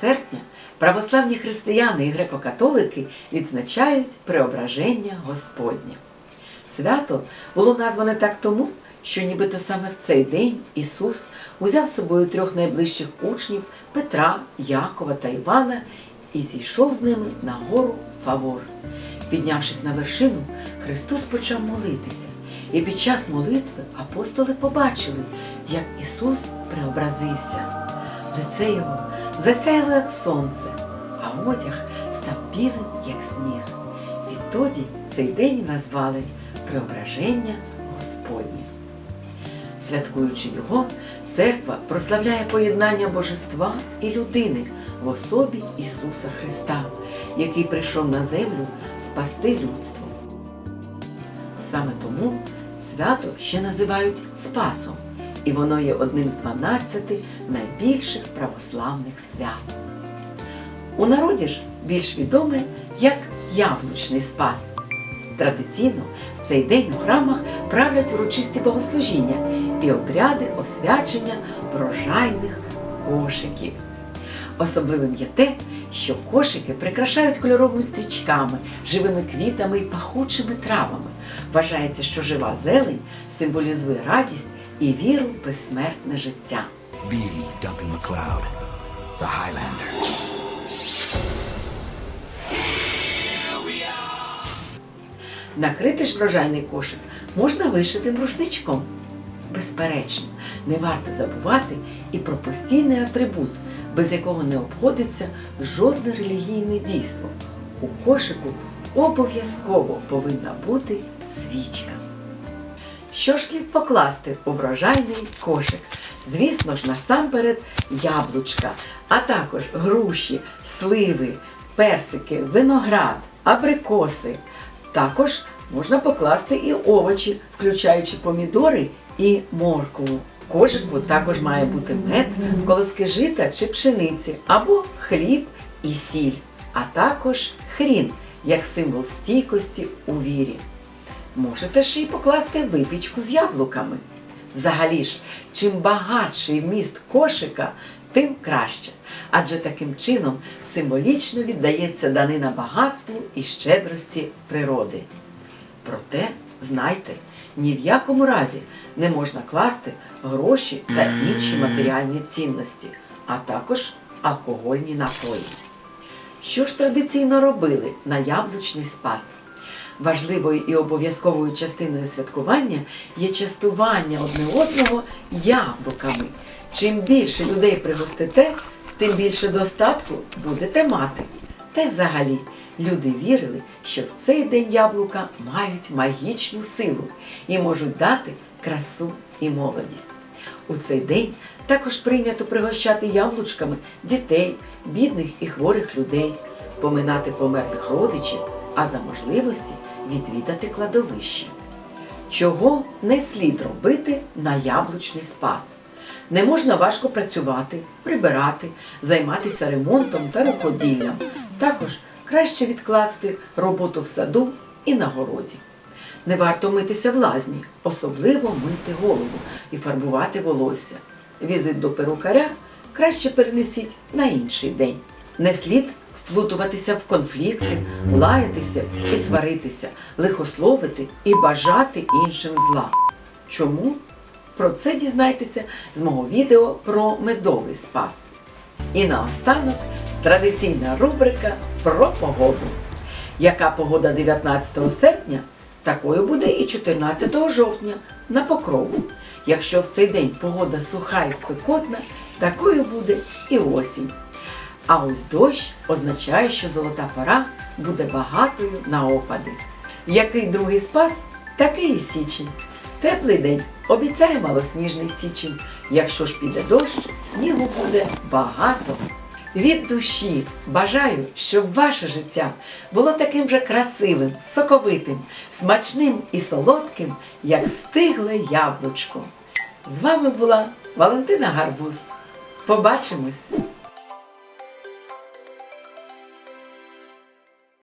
серпня православні християни і греко-католики відзначають преображення Господнє. Свято було назване так тому, що нібито саме в цей день Ісус узяв з собою трьох найближчих учнів Петра, Якова та Івана і зійшов з ними на гору Фавор. Піднявшись на вершину, Христос почав молитися, і під час молитви апостоли побачили, як Ісус преобразився. Лице його засяяло, як сонце, а одяг став білим, як сніг. Відтоді цей день назвали Преображення Господнє. Святкуючи його, церква прославляє поєднання божества і людини в особі Ісуса Христа, який прийшов на землю спасти людство. Саме тому свято ще називають Спасом, і воно є одним з 12 найбільших православних свят. У народі ж більш відоме як Яблучний Спас. Традиційно в цей день у храмах правлять урочисті богослужіння і обряди освячення врожайних кошиків. Особливим є те, що кошики прикрашають кольоровими стрічками, живими квітами і пахучими травами. Вважається, що жива зелень символізує радість і віру в безсмертне життя. B. Duncan McLeod, the Highlander. Накрити ж врожайний кошик можна вишитим рушничком. Безперечно, не варто забувати і про постійний атрибут, без якого не обходиться жодне релігійне дійство. У кошику обов'язково повинна бути свічка. Що ж слід покласти у врожайний кошик? Звісно ж, насамперед яблучка, а також груші, сливи, персики, виноград, абрикоси. Також можна покласти і овочі, включаючи помідори і моркву. Кошику також має бути мед, колоски жита чи пшениці, або хліб і сіль, а також хрін, як символ стійкості у вірі. Можете ще й покласти випічку з яблуками. Взагалі ж, чим багатший вміст кошика, тим краще. Адже таким чином символічно віддається данина багатству і щедрості природи. Проте, знайте, ні в якому разі не можна класти гроші та інші матеріальні цінності, а також алкогольні напої. Що ж традиційно робили на яблучний спас? Важливою і обов'язковою частиною святкування є частування одне одного яблуками. Чим більше людей пригостите, тим більше достатку будете мати. Та й взагалі люди вірили, що в цей день яблука мають магічну силу і можуть дати красу і молодість. У цей день також прийнято пригощати яблучками дітей, бідних і хворих людей, поминати померлих родичів, а за можливості відвідати кладовище. Чого не слід робити на яблучний спас? Не можна важко працювати, прибирати, займатися ремонтом та рукоділлям. Також краще відкласти роботу в саду і на городі. Не варто митися в лазні, особливо мити голову і фарбувати волосся. Візит до перукаря краще перенесіть на інший день. Не слід вплутуватися в конфлікти, лаятися і сваритися, лихословити і бажати іншим зла. Чому? Про це дізнайтеся з мого відео про медовий спас. І наостанок традиційна рубрика про погоду. Яка погода 19 серпня, такою буде і 14 жовтня на покрову. Якщо в цей день погода суха і спекотна, такою буде і осінь. А ось дощ означає, що золота пора буде багатою на опади. Який другий спас, такий і січень. Теплий день обіцяє малосніжний січень. Якщо ж піде дощ, снігу буде багато. Від душі бажаю, щоб ваше життя було таким же красивим, соковитим, смачним і солодким, як стигле яблучко. З вами була Валентина Гарбуз. Побачимось!